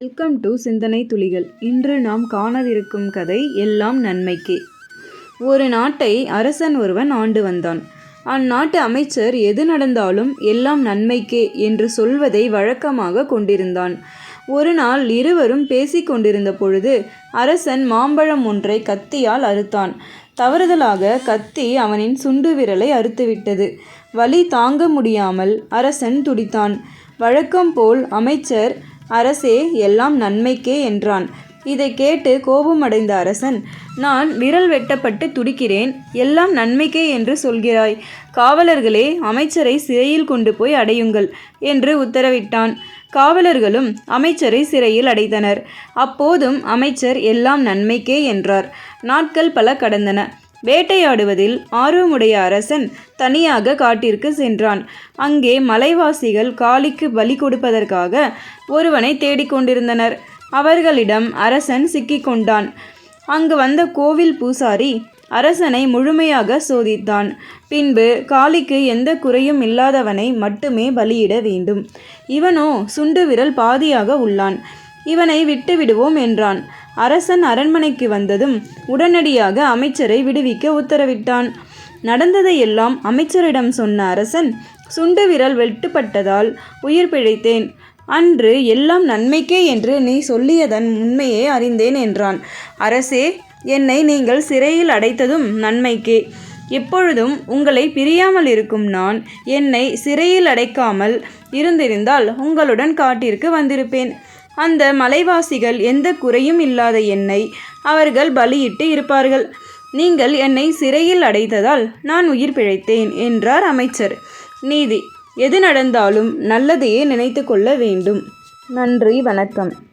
Welcome to சிந்தனை துளிகள். இன்று நாம் காணவிருக்கும் கதை எல்லாம் நன்மைக்கே. ஒரு நாட்டை அரசன் ஒருவன் ஆண்டு வந்தான். அந்நாட்டு அமைச்சர் எது நடந்தாலும் எல்லாம் நன்மைக்கே என்று சொல்வதை வழக்கமாக கொண்டிருந்தான். ஒரு நாள் இருவரும் பேசிக் கொண்டிருந்த பொழுது அரசன் மாம்பழம் ஒன்றை கத்தியால் அறுத்தான். தவறுதலாக கத்தி அவனின் சுண்டு விரலை அறுத்துவிட்டது. வலி தாங்க முடியாமல் அரசன் துடித்தான். வழக்கம் போல் அமைச்சர் அரசே எல்லாம் நன்மைக்கே என்றான். இதை கேட்டு கோபமடைந்த அரசன் நான் விரல் வெட்டப்பட்டு துடிக்கிறேன் எல்லாம் நன்மைக்கே என்று சொல்கிறாய். காவலர்களே அமைச்சரை சிறையில் கொண்டு போய் அடையுங்கள் என்று உத்தரவிட்டான். காவலர்களும் அமைச்சரை சிறையில் அடைத்தனர். அப்போதும் அமைச்சர் எல்லாம் நன்மைக்கே என்றார். நாட்கள் பல கடந்தன. வேட்டையாடுவதில் ஆர்வமுடைய அரசன் தனியாக காட்டிற்கு சென்றான். அங்கே மலைவாசிகள் காளிக்கு பலி கொடுப்பதற்காக ஒருவனை தேடிக்கொண்டிருந்தனர் அவர்களிடம் அரசன் சிக்கிக்கொண்டான் அங்கு வந்த கோவில் பூசாரி அரசனை முழுமையாக சோதித்தான். பின்பு காளிக்கு எந்த குறையும் இல்லாதவனை மட்டுமே பலியிட வேண்டும். இவனோ சுண்டு விரல் பாதியாக உள்ளான். இவனை விட்டு விடுவோம் என்றான். அரசன் அரண்மனைக்கு வந்ததும் உடனடியாக அமைச்சரை விடுவிக்க உத்தரவிட்டான். நடந்ததையெல்லாம் அமைச்சரிடம் சொன்ன அரசன் சுண்டு விரல் வெட்டுப்பட்டதால் உயிர் பிழைத்தேன். அன்று எல்லாம் நன்மைக்கே என்று நீ சொல்லியதன் உண்மையை அறிந்தேன் என்றான். அரசே என்னை நீங்கள் சிறையில் அடைத்ததும் நன்மைக்கே. எப்பொழுதும் உங்களை பிரியாமல் இருக்கும் நான் என்னை சிறையில் அடைக்காமல் இருந்திருந்தால் உங்களுடன் காட்டிற்கு வந்திருப்பேன். அந்த மலைவாசிகள் எந்த குறையும் இல்லாத என்னை அவர்கள் பலியிட்டு இருப்பார்கள். நீங்கள் என்னை சிறையில் அடைத்ததால் நான் உயிர் பிழைத்தேன் என்றார் அமைச்சர். நீதி எது நடந்தாலும் நல்லதையே நினைத்து கொள்ள வேண்டும். நன்றி வணக்கம்.